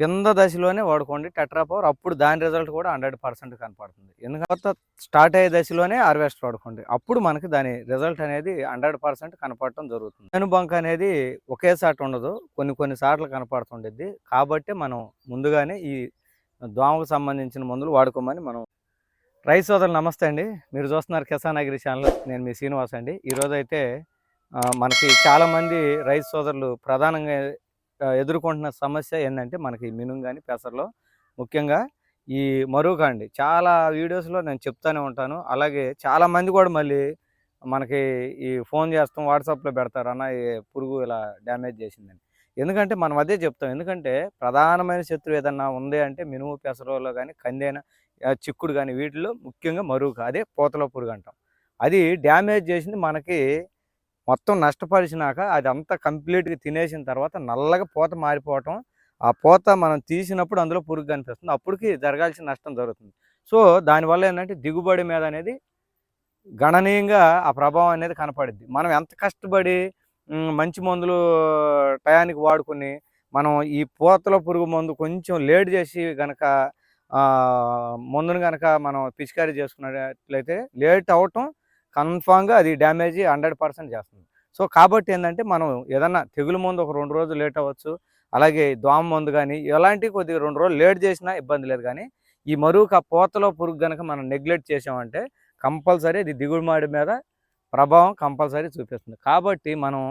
కింద దశలోనే వాడుకోండి. టెట్రా పవర్ అప్పుడు దాని రిజల్ట్ కూడా హండ్రెడ్ పర్సెంట్ కనపడుతుంది. ఎందుకంటే స్టార్ట్ అయ్యే దశలోనే హార్వెస్ట్ వాడుకోండి. అప్పుడు మనకి దాని రిజల్ట్ అనేది హండ్రెడ్ పర్సెంట్ కనపడటం జరుగుతుంది. పెను బంక్ అనేది ఒకేసారి ఉండదు. కొన్ని కొన్ని సార్లు కనపడుతుండేది కాబట్టి మనం ముందుగానే ఈ దోమకు సంబంధించిన మందులు వాడుకోమని మనం రైస్ సోదరులు నమస్తే అండి. మీరు చూస్తున్నారు కిసాన్ అగ్రి ఛానల్. నేను మీ శ్రీనివాస్ అండి. ఈరోజు అయితే మనకి చాలామంది రైస్ సోదరులు ప్రధానంగా ఎదుర్కొంటున్న సమస్య ఏంటంటే మనకి మినుము కానీ పెసర్లో. ముఖ్యంగా ఈ మరుక అండి. చాలా వీడియోస్లో నేను చెప్తానే ఉంటాను. అలాగే చాలామంది కూడా మళ్ళీ మనకి ఈ ఫోన్ చేస్తాం వాట్సాప్లో పెడతారు అన్న ఈ పురుగు ఇలా డ్యామేజ్ చేసిందని. ఎందుకంటే మనం అదే చెప్తాం. ఎందుకంటే ప్రధానమైన శత్రువు ఏదన్నా ఉంది అంటే మినుము పెసరలో కానీ కందైన చిక్కుడు కానీ వీటిలో ముఖ్యంగా మరుగు అదే పూతలో పురుగు అంటాం. అది డ్యామేజ్ చేసింది మనకి మొత్తం నష్టపరిచినాక అది అంతా కంప్లీట్గా తినేసిన తర్వాత నల్లగా పూత మారిపోవటం ఆ పూత మనం తీసినప్పుడు అందులో పురుగు కనిపిస్తుంది. అప్పటికి జరగాల్సిన నష్టం జరుగుతుంది. సో దానివల్ల ఏంటంటే దిగుబడి మీద అనేది గణనీయంగా ఆ ప్రభావం అనేది కనపడుద్ది. మనం ఎంత కష్టపడి మంచి మందులు టయానికి వాడుకుని మనం ఈ పూతల పురుగు మందు కొంచెం లేట్ చేసి గనక మందును కనుక మనం పిచికారీ చేసుకున్నట్లయితే లేట్ అవటం కన్ఫామ్గా అది డ్యామేజ్ హండ్రెడ్ పర్సెంట్ చేస్తుంది. సో కాబట్టి ఏంటంటే మనం ఏదన్నా తెగులు మందు ఒక రెండు రోజులు లేట్ అవ్వచ్చు అలాగే దోమ మందు కానీ ఎలాంటి కొద్దిగా రెండు రోజులు లేట్ చేసినా ఇబ్బంది లేదు కానీ ఈ మరుగు పోతలో పూతలో పురుగు కనుక మనం నెగ్లెక్ట్ చేసామంటే కంపల్సరీ ఇది దిగుడుమాడి మీద ప్రభావం కంపల్సరీ చూపిస్తుంది. కాబట్టి మనం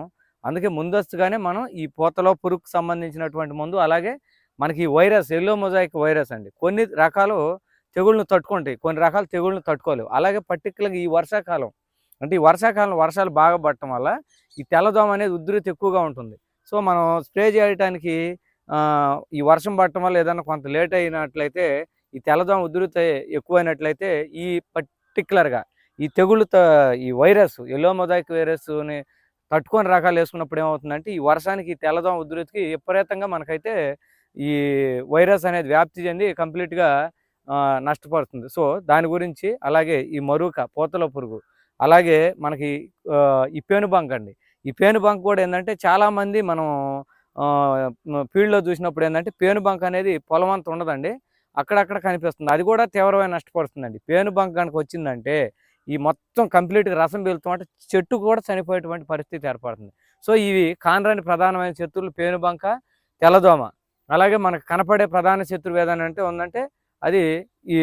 అందుకే ముందస్తుగానే మనం ఈ పూతలో పురుగుకు సంబంధించినటువంటి మందు అలాగే మనకి ఈ వైరస్ ఎల్లో మొజాయిక్ వైరస్ అండి. కొన్ని రకాలు తెగుళ్ళను తట్టుకుంటాయి. కొన్ని రకాల తెగుళ్ళను తట్టుకోలేవు. అలాగే పర్టికులర్గా ఈ వర్షాకాలం అంటే ఈ వర్షాకాలం వర్షాలు బాగా పడటం వల్ల ఈ తెల్లదోమ అనేది ఉధృతి ఎక్కువగా ఉంటుంది. సో మనం స్ప్రే చేయడానికి ఈ వర్షం పడటం వల్ల ఏదైనా కొంత లేట్ అయినట్లయితే ఈ తెల్లదోమ ఉధృతి ఎక్కువైనట్లయితే ఈ పర్టికులర్గా ఈ తెగుళ్ళు త- ఈ వైరస్ ఎల్లో మొదాయిక్ వైరస్ని తట్టుకొని రకాలు వేసుకున్నప్పుడు ఏమవుతుందంటే ఈ వర్షానికి ఈ తెల్లదోమ ఉధృతికి విపరీతంగా మనకైతే ఈ వైరస్ అనేది వ్యాప్తి చెంది కంప్లీట్గా నష్టపడుతుంది. సో దాని గురించి అలాగే ఈ మరుక పూతల పురుగు అలాగే మనకి ఈ పేనుబంక్ అండి. ఈ పేనుబంక్ కూడా ఏంటంటే చాలామంది మనం ఫీల్డ్లో చూసినప్పుడు ఏంటంటే పేనుబంక్ అనేది పొలం అంత ఉండదండి. అక్కడక్కడ కనిపిస్తుంది. అది కూడా తీవ్రమైన నష్టపడుతుందండి. పేనుబంక్ కనుక వచ్చిందంటే ఈ మొత్తం కంప్లీట్గా రసం పీలుతుంటే చెట్టు కూడా చనిపోయేటువంటి పరిస్థితి ఏర్పడుతుంది. సో ఇవి కానరాని ప్రధానమైన శత్రువులు పేనుబంక తెల్లదోమ. అలాగే మనకు కనపడే ప్రధాన శత్రువు ఏదైనా అంటే ఉందంటే అది ఈ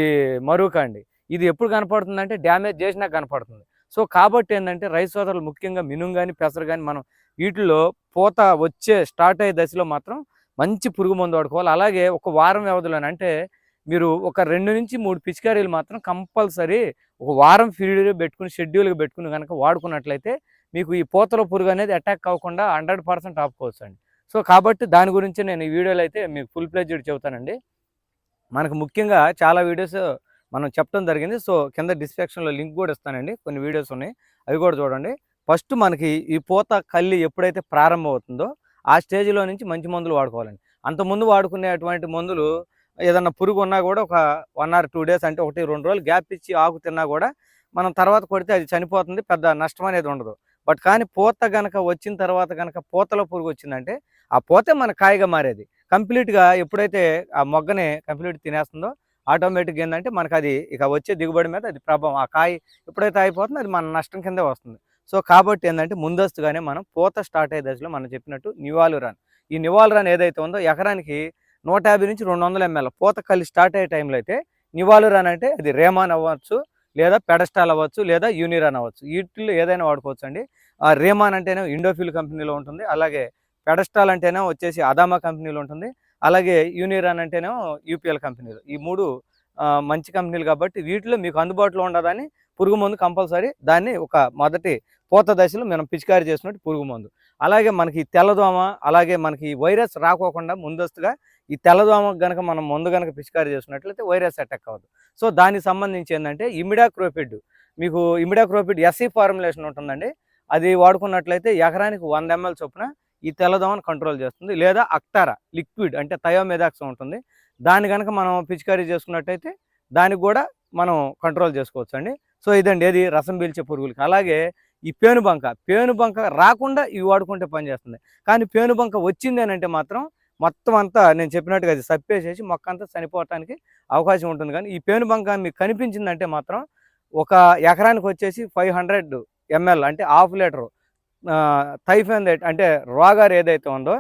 మరుక అండి. ఇది ఎప్పుడు కనపడుతుందంటే డ్యామేజ్ చేసినా కనపడుతుంది. సో కాబట్టి ఏంటంటే రైస్ సోదరులు ముఖ్యంగా మినుము కానీ పెసరు కానీ మనం వీటిలో పూత వచ్చే స్టార్ట్ అయ్యే దశలో మాత్రం మంచి పురుగు మందు వాడుకోవాలి. అలాగే ఒక వారం వ్యవధిలోనే అంటే మీరు ఒక రెండు నుంచి మూడు పిచికారీలు మాత్రం కంపల్సరీ ఒక వారం పీరియడ్ పెట్టుకుని షెడ్యూల్గా పెట్టుకుని కనుక వాడుకున్నట్లయితే మీకు ఈ పూతల పురుగు అనేది అటాక్ అవ్వకుండా హండ్రెడ్ పర్సెంట్ ఆపుకోవచ్చు అండి సో కాబట్టి దాని గురించి నేను ఈ వీడియోలో అయితే మీకు ఫుల్ ప్లేజ్డ్ చెబుతానండి. మనకు ముఖ్యంగా చాలా వీడియోస్ మనం చెప్పడం జరిగింది. సో కింద డిస్క్రిప్షన్లో లింక్ కూడా ఇస్తానండి. కొన్ని వీడియోస్ ఉన్నాయి. అవి కూడా చూడండి. ఫస్ట్ మనకి ఈ పూత కల్లి ఎప్పుడైతే ప్రారంభం అవుతుందో ఆ స్టేజ్లో నుంచి మంచి మందులు వాడుకోవాలండి. అంతకుముందు వాడుకునేటువంటి మందులు ఏదన్నా పురుగు ఉన్నా కూడా ఒక వన్ ఆర్ టూ డేస్ అంటే ఒకటి రెండు రోజులు గ్యాప్ ఇచ్చి ఆకు తిన్నా కూడా మనం తర్వాత కొడితే అది చనిపోతుంది. పెద్ద నష్టం అనేది ఉండదు. బట్ కానీ పూత గనక వచ్చిన తర్వాత గనక పూతలో పురుగు వచ్చిందంటే ఆ పూతే మన కాయగా మారేది. కంప్లీట్గా ఎప్పుడైతే ఆ మొగ్గని కంప్లీట్ తినేస్తుందో ఆటోమేటిక్గా ఏంటంటే మనకు అది ఇక వచ్చే దిగుబడి మీద అది ప్రభావం ఆ కాయ ఎప్పుడైతే అయిపోతుందో అది మన నష్టం కిందే వస్తుంది. సో కాబట్టి ఏంటంటే ముందస్తుగానే మనం పూత స్టార్ట్ అయ్యే దశలో మనం చెప్పినట్టు నివాలు రన్. ఈ నివాలు రన్ ఏదైతే ఉందో ఎకరానికి నూట యాభై నుంచి రెండు వందల ఎంఎల్ పూత కల్లి స్టార్ట్ అయ్యే టైంలో అయితే నివాలు రన్ అంటే అది రేమాన్ అవ్వచ్చు లేదా పెడస్టాల్ అవ్వచ్చు లేదా యూనిరాన్ అవ్వచ్చు. వీటిల్లో ఏదైనా వాడుకోవచ్చు అండి ఆ రేమాన్ అంటేనే ఇండోఫిల్ కంపెనీలో ఉంటుంది. అలాగే పెడస్టాల్ అంటేనే వచ్చేసి అదామా కంపెనీలు ఉంటుంది. అలాగే యూనిరాన్ అంటేనే యూపీఎల్ కంపెనీలు. ఈ మూడు మంచి కంపెనీలు కాబట్టి వీటిలో మీకు అందుబాటులో ఉండదని పురుగు మందు కంపల్సరీ దాన్ని ఒక మొదటి పూత దశలో మనం పిచికారీ చేసినట్టు పురుగు మందు. అలాగే మనకి తెల్లదోమ అలాగే మనకి వైరస్ రాకోకుండా ముందస్తుగా ఈ తెల్లదోమ కనుక మనం ముందు గనక పిచికారీ చేసినట్లయితే వైరస్ అటాక్ అవ్వదు. సో దానికి సంబంధించి ఏంటంటే ఇమిడాక్రోపిడ్ మీకు ఇమిడాక్రోపిడ్ ఎస్సీ ఫార్ములేషన్ ఉంటుందండి. అది వాడుకున్నట్లయితే ఎకరానికి వంద ఎంఎల్ చొప్పున ఈ తెల్లదోమను కంట్రోల్ చేస్తుంది. లేదా అక్టారా లిక్విడ్ అంటే థయోమెదాక్స్ ఉంటుంది. దాన్ని కనుక మనం పిచికారీ చేసుకున్నట్టయితే దానికి కూడా మనం కంట్రోల్ చేసుకోవచ్చు అండి సో ఇదండి ఏది? రసం పీల్చే పురుగులకి. అలాగే ఈ పేనుబంక పేనుబంక రాకుండా ఇవి వాడుకుంటే పనిచేస్తుంది కానీ పేనుబంక వచ్చింది అని అంటే మాత్రం మొత్తం అంతా నేను చెప్పినట్టుగా అది సప్పేసేసి మొక్క అంతా చనిపోవటానికి అవకాశం ఉంటుంది. కానీ ఈ పేనుబంక మీకు కనిపించిందంటే మాత్రం ఒక ఎకరానికి వచ్చేసి ఫైవ్ హండ్రెడ్ ఎంఎల్ అంటే హాఫ్ లీటరు థైఫెన్ అంటే రోగారు ఏదైతే ఉందో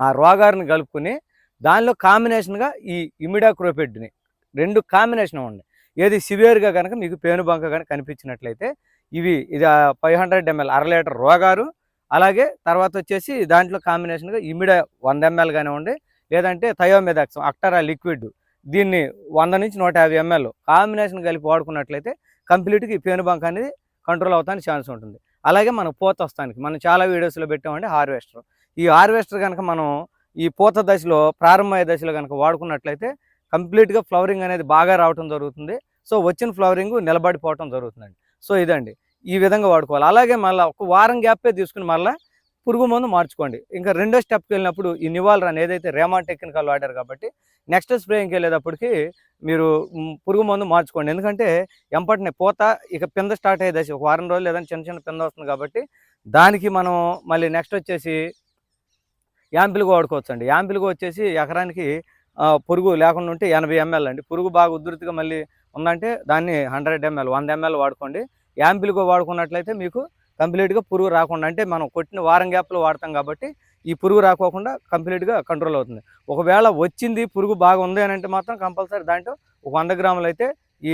ఆ రోగారిని కలుపుకుని దానిలో కాంబినేషన్గా ఈ ఇమిడాక్రోపెడ్ని రెండు కాంబినేషన్ ఉండే ఏది సివియర్గా కనుక మీకు పేనుబంక కనుక కనిపించినట్లయితే ఇవి ఇది ఫైవ్ హండ్రెడ్ ఎంఎల్ అర లీటర్ రోగారు. అలాగే తర్వాత వచ్చేసి దాంట్లో కాంబినేషన్గా ఇమిడా వంద ఎంఎల్ కానివ్వండి లేదంటే థయోమెదాక్సం అక్టరా లిక్విడ్ దీన్ని వంద నుంచి నూట యాభై ఎంఎల్ కాంబినేషన్ కలిపి వాడుకున్నట్లయితే కంప్లీట్గా ఈ పేనుబంక అనేది కంట్రోల్ అవుతానికి ఛాన్స్ ఉంటుంది. అలాగే మన పూత వస్తానికి. మనం చాలా వీడియోస్లో పెట్టామండి హార్వెస్టర్. ఈ హార్వెస్టర్ కనుక మనం ఈ పూత దశలో ప్రారంభమయ్యే దశలో కనుక వాడుకున్నట్లయితే కంప్లీట్గా ఫ్లవరింగ్ అనేది బాగా రావటం జరుగుతుంది. సో వచ్చిన ఫ్లవరింగ్ నిలబడిపోవటం జరుగుతుందండి. సో ఇదండి. ఈ విధంగా వాడుకోవాలి. అలాగే మళ్ళీ ఒక వారం గ్యాపే తీసుకుని మళ్ళీ పురుగు మందు మార్చుకోండి. ఇంకా రెండో స్టెప్కి వెళ్ళినప్పుడు ఈ నివాల్రన్ ఏదైతే రేమాన్ టెక్నికల్ వాడారు కాబట్టి నెక్స్ట్ స్ప్రేయింగ్కి వెళ్ళేటప్పటికి మీరు పురుగు మందు మార్చుకోండి. ఎందుకంటే ఎంపటినే పూత ఇక పింద స్టార్ట్ అయ్యే దశ. ఒక వారం రోజులు ఏదైనా చిన్న చిన్న పింద వస్తుంది కాబట్టి దానికి మనం మళ్ళీ నెక్స్ట్ వచ్చేసి యాంపిల్గా వాడుకోవచ్చు అండి యాంపిల్గా వచ్చేసి ఎకరానికి పురుగు లేకుండా ఉంటే ఎనభై ఎంఎల్ అండి. పురుగు బాగా ఉధృతిగా మళ్ళీ ఉందంటే దాన్ని హండ్రెడ్ ఎంఎల్ వంద ఎంఎల్ వాడుకోండి. యాంపిల్గా వాడుకున్నట్లయితే మీకు కంప్లీట్గా పురుగు రాకుండా అంటే మనం కొట్టిన వారం గ్యాప్లో వాడతాం కాబట్టి ఈ పురుగు రాకోకుండా కంప్లీట్గా కంట్రోల్ అవుతుంది. ఒకవేళ వచ్చింది పురుగు బాగా ఉంది అని అంటే మాత్రం కంపల్సరీ దాంట్లో ఒక వంద గ్రాములు అయితే ఈ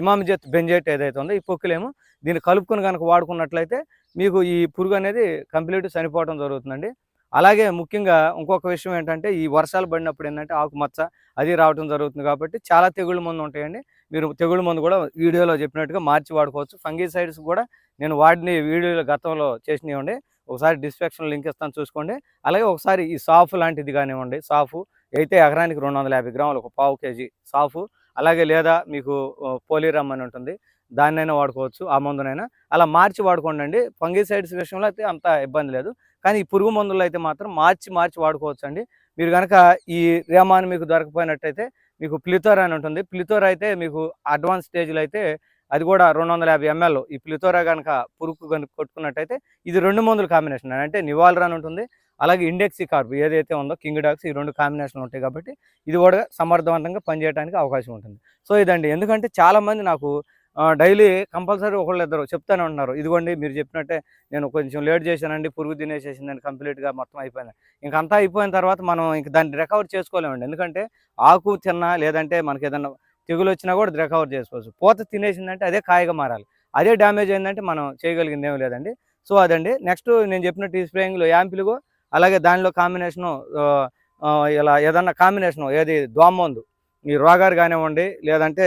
ఇమామిజత్ బెంజేట్ ఏదైతే ఉందో ఈ పొక్కులేమో దీన్ని కలుపుకొని కనుక వాడుకున్నట్లయితే మీకు ఈ పురుగు అనేది కంప్లీట్ చనిపోవడం జరుగుతుందండి. అలాగే ముఖ్యంగా ఇంకొక విషయం ఏంటంటే ఈ వర్షాలు పడినప్పుడు ఏంటంటే ఆకుమచ్చ అది రావడం జరుగుతుంది కాబట్టి చాలా తెగుళ్ళ మందు ఉంటాయండి. మీరు తెగుళ్ళ మందు కూడా వీడియోలో చెప్పినట్టుగా మార్చి వాడుకోవచ్చు. ఫంగిసైడ్స్ కూడా నేను వాడిని వీడియోలు గతంలో చేసినవ్వండి. ఒకసారి డిస్ట్రాక్షన్ లింక్ ఇస్తాను చూసుకోండి. అలాగే ఒకసారి ఈ సాఫ్ లాంటిది కానివ్వండి సాఫు అయితే ఎకరానికి రెండు వందల యాభై గ్రాములు ఒక పావు కేజీ సాఫు. అలాగే లేదా మీకు పోలీరమ్ అని ఉంటుంది. దాన్నైనా వాడుకోవచ్చు ఆ మందునైనా. అలా మార్చి వాడుకోండి ఫంగిసైడ్స్ విషయంలో అయితే అంత ఇబ్బంది లేదు. కానీ ఈ పురుగు మందులు అయితే మాత్రం మార్చి మార్చి వాడుకోవచ్చు అండి మీరు కనుక ఈ రేమాన్ మీకు దొరకపోయినట్టయితే మీకు ప్లితోర్ అని ఉంటుంది. ప్లితోర్ అయితే మీకు అడ్వాన్స్ స్టేజ్లో అయితే అది కూడా రెండు వందల యాభై ఎంఎల్ ఈ ప్లితోరా కనుక పురుగు కనుక కొట్టుకున్నట్టయితే ఇది రెండు మందుల కాంబినేషన్ అంటే నివాల్రాన్ ఉంటుంది అలాగే ఇండెక్సీ కార్బ్ ఏదైతే ఉందో కింగ్ డాక్స్ ఈ రెండు కాంబినేషన్లు ఉంటాయి కాబట్టి ఇది కూడా సమర్థవంతంగా పనిచేయడానికి అవకాశం ఉంటుంది. సో ఇదండి. ఎందుకంటే చాలామంది నాకు డైలీ కంపల్సరీ ఒకళ్ళు ఇద్దరు చెప్తానే ఉన్నారు. ఇదిగోండి మీరు చెప్పినట్టే నేను కొంచెం లేట్ చేశానండి పురుగు తినేసేసిందని కంప్లీట్గా మొత్తం అయిపోయింది. ఇంక అంతా అయిపోయిన తర్వాత మనం ఇంక దాన్ని రికవర్ చేసుకోలేమండి. ఎందుకంటే ఆకు తిన్నా లేదంటే మనకి ఏదన్నా తెగులు వచ్చినా కూడా రికవర్ చేసుకోవచ్చు. పూత తినేసిందంటే అదే కాయగా మారాలి. అదే డ్యామేజ్ అయిందంటే మనం చేయగలిగింది ఏమీ లేదండి. సో అదండి. నెక్స్ట్ నేను చెప్పినట్టు ఈ స్ప్రేయింగ్లో యాంపిల్గో అలాగే దానిలో కాంబినేషను ఇలా ఏదన్నా కాంబినేషను ఏది దోమందు ఈ రోగారు కానివ్వండి లేదంటే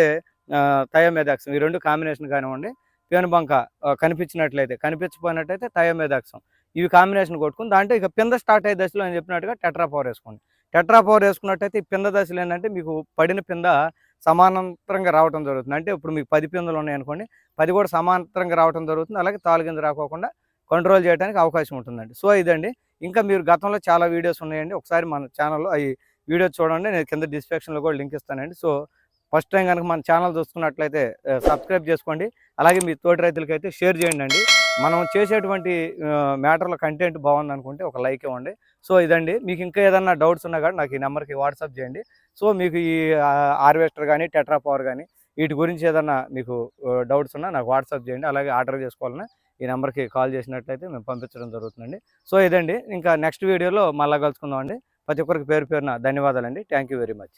థయోమెదాక్సం ఈ రెండు కాంబినేషన్ కానివ్వండి పేనుబంక ఆ, కనిపించినట్లయితే కనిపించకపోయినట్టయితే థయోమెదాక్సం ఇవి కాంబినేషన్ కొట్టుకుని దాంట్లో ఇక పింద స్టార్ట్ అయ్యే దశలో నేను చెప్పినట్టుగా టెట్రా పవర్ వేసుకోండి. టెట్రా పవర్ వేసుకున్నట్టయితే ఈ పింద దశలో ఏంటంటే మీకు పడిన పింద సమాంతరంగా రావడం జరుగుతుంది. అంటే ఇప్పుడు మీకు పది పిందులు ఉన్నాయనుకోండి పది కూడా సమాంతరంగా రావడం జరుగుతుంది. అలాగే తాలు రాకోకుండా కంట్రోల్ చేయడానికి అవకాశం ఉంటుందండి. సో ఇదండి. ఇంకా మీరు గతంలో చాలా వీడియోస్ ఉన్నాయండి. ఒకసారి మన ఛానల్లో అవి వీడియోస్ చూడండి. నేను కింద డిస్క్రిప్షన్లో కూడా లింక్ ఇస్తానండి. సో ఫస్ట్ టైం కనుక మన ఛానల్ చూసుకున్నట్లయితే సబ్స్క్రైబ్ చేసుకోండి. అలాగే మీ తోటి రైతులకి అయితే షేర్ చేయండి అండి మనం చేసేటువంటి మ్యాటర్ల కంటెంట్ బాగుంది అనుకుంటే ఒక లైక్ ఇవ్వండి. సో ఇదండి. మీకు ఇంకా ఏదన్నా డౌట్స్ ఉన్నా కానీ నాకు ఈ నెంబర్కి వాట్సాప్ చేయండి. సో మీకు ఈ హార్వెస్టర్ కానీ టెట్రా పవర్ కానీ వీటి గురించి ఏదన్నా మీకు డౌట్స్ ఉన్నా నాకు వాట్సాప్ చేయండి. అలాగే ఆర్డర్ చేసుకోవాలన్నా ఈ నెంబర్కి కాల్ చేసినట్లయితే మేము పంపించడం జరుగుతుందండి. సో ఇదండి. ఇంకా నెక్స్ట్ వీడియోలో మళ్ళీ కలుసుకుందాం అండి. ప్రతి ఒక్కరికి పేరు పేరున ధన్యవాదాలండి. Thank you very much.